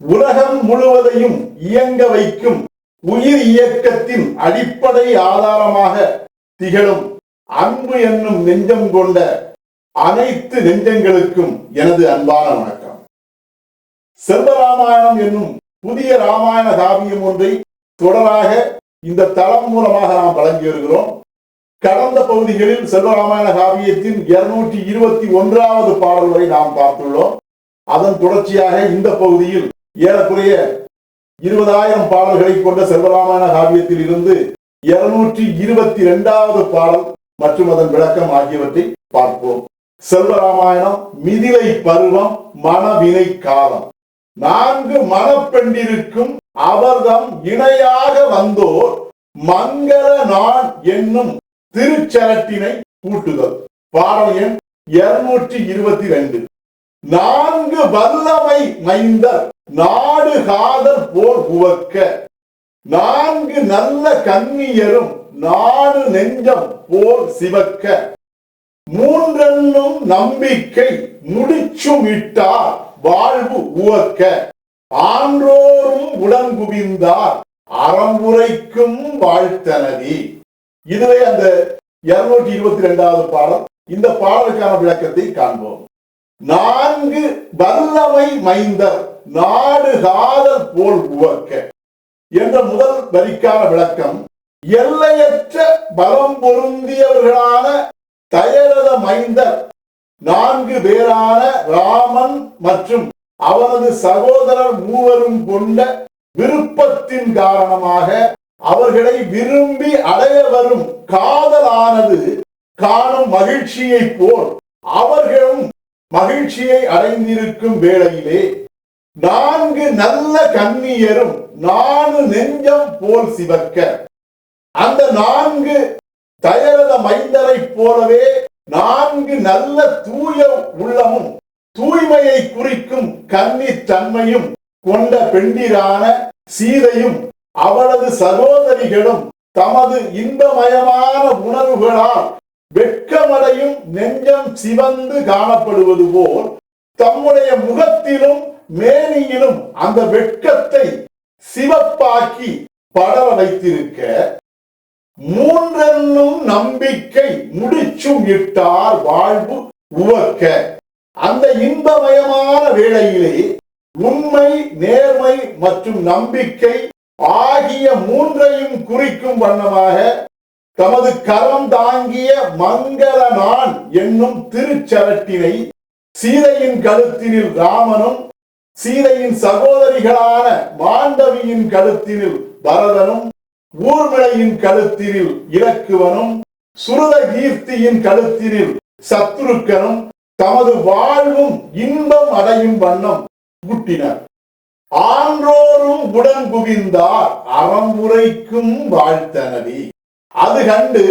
உலகம் முழுவதையும் இயங்க வைக்கும் உயிர் இயக்கத்தின் அடிப்படை ஆதாரமாக திகழும் அன்பு என்னும் நெஞ்சம் கொண்ட அனைத்து நெஞ்சங்களுக்கும் எனது அன்பான வணக்கம். செல்வராமாயணம் என்னும் புதிய ராமாயண காவியம் ஒன்றை தொடராக இந்த தளம் மூலமாக நாம் வழங்கி வருகிறோம். கடந்த பகுதிகளில் செல்வராமாயண காவியத்தின் இருநூற்றி இருபத்தி ஒன்றாவது பாடல் வரை நாம் பார்த்துள்ளோம். அதன் தொடர்ச்சியாக இந்த பகுதியில் ஏறக்குறைய இருபதாயிரம் பாடல்களை கொண்ட செல்வராமாயண காவியத்தில் இருந்து இருநூற்றி இருபத்தி இரண்டாவது பாடல் மற்றும் அதன் விளக்கம் ஆகியவற்றை பார்ப்போம். செல்வராமாயணம் மிதிலை பருவம் மனவினை காலம். நான்கு மனப்பெண்டிருக்கும் அவர்தம் இணையாக வந்தோர் மங்கள நான் என்னும் திருச்சரட்டினை கூட்டுதல் பாடல் எண் இருநூற்றி இருபத்தி ரெண்டு. நான்கு வல்லமை மைந்தர் நாடு காதல் போர் புவக்க. நான்கு நல்ல கன்னியரும் நாடு நெஞ்சம் போர் சிவக்க. மூன்றென்னும் நம்பிக்கை முடிச்சும் இட்டார் வாழ்வு உவக்க. ஆன்றோரும் உடன் குவிந்தார் அறமுறைக்கும் வாழ்த்தனதி இதுவே அந்த இருநூற்றி இருபத்தி ரெண்டாவது பாடல். இந்த பாடலுக்கான விளக்கத்தை காண்போம். நான்கு வல்லமை மைந்தர் நாடு காதல் போல் உவக்க என்ற முதல் வரிக்கான விளக்கம் எல்லையற்ற பலம் பொருந்தியவர்களான தயரத மைந்தர் நான்கு பேரான ராமன் மற்றும் அவனது சகோதரர் மூவரும் கொண்ட விருப்பத்தின் காரணமாக அவர்களை விரும்பி அடைய வரும் காதலானது காணும் மகிழ்ச்சியை போல் அவர்களும் மகிழ்ச்சியை அடைந்திருக்கும் வேளையிலே நான்கு நல்ல கண்ணியரும் நானு நெஞ்சம் போல் சிவக்க. அந்த நான்கு தயரத மைந்தரை போலவே நான்கு நல்ல தூய உள்ளமும் தூய்மையை குறிக்கும் கன்னித்தன்மையும் கொண்ட பெண்டிரான சீதையும் அவளது சகோதரிகளும் தமது இன்பமயமான உணர்வுகளால் வெட்கமடையும் நெஞ்சம் சிவந்து காணப்படுவது போல் தம்முடைய முகத்திலும் மேனியிலும் அந்த வெட்கத்தை சிவப்பாக்கி படர வைத்திருக்க மூன்றென்னும் நம்பிக்கை முடிச்சும் இட்டார் வாழ்வு உவக்க அந்த இன்பமயமான வேளையிலே உண்மை நேர்மை மற்றும் நம்பிக்கை ஆகிய மூன்றையும் குறிக்கும் வண்ணமாக தமது கரம் தாங்கிய மங்கள நான் என்னும் திருச்சரட்டினை சீதையின் கழுத்தினில் ராமனும் சீதையின் சகோதரிகளான மாண்டவியின் கழுத்தினில் பரதனும் ஊர்மிளையின் கழுத்தினில் இலக்குவனும் சுருத கீர்த்தியின் கழுத்தினில் சத்ருக்கனும் தமது வாழ்வும் இன்பம் அடையும் வண்ணம் கூட்டினர். ஆன்றோரும் உடன் குவிந்தார் அறம்புரைக்கும் வாழ்த்தனவி. அது கண்டு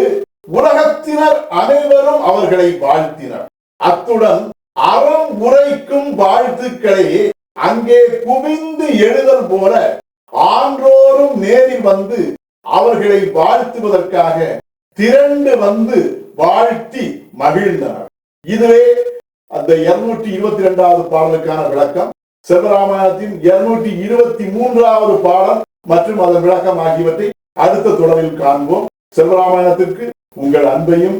உலகத்தினர் அனைவரும் அவர்களை வாழ்த்தினர். அத்துடன் அறம் உரைக்கும் வாழ்த்துக்களை அங்கே குவிந்து எழுதல் போல ஆன்றோரும் நேரில் வந்து அவர்களை வாழ்த்துவதற்காக திரண்டு வந்து வாழ்த்தி மகிழ்ந்தனர். இதுவே அந்த இருநூற்றி இருபத்தி இரண்டாவது பாடலுக்கான விளக்கம். சிவராமாயணத்தின் இருநூற்றி இருபத்தி மூன்றாவது பாடல் மற்றும் அதன் விளக்கம் ஆகியவற்றை அடுத்த தொடரில் காண்போம். சிவராமாயணத்திற்கு உங்கள் அன்பையும்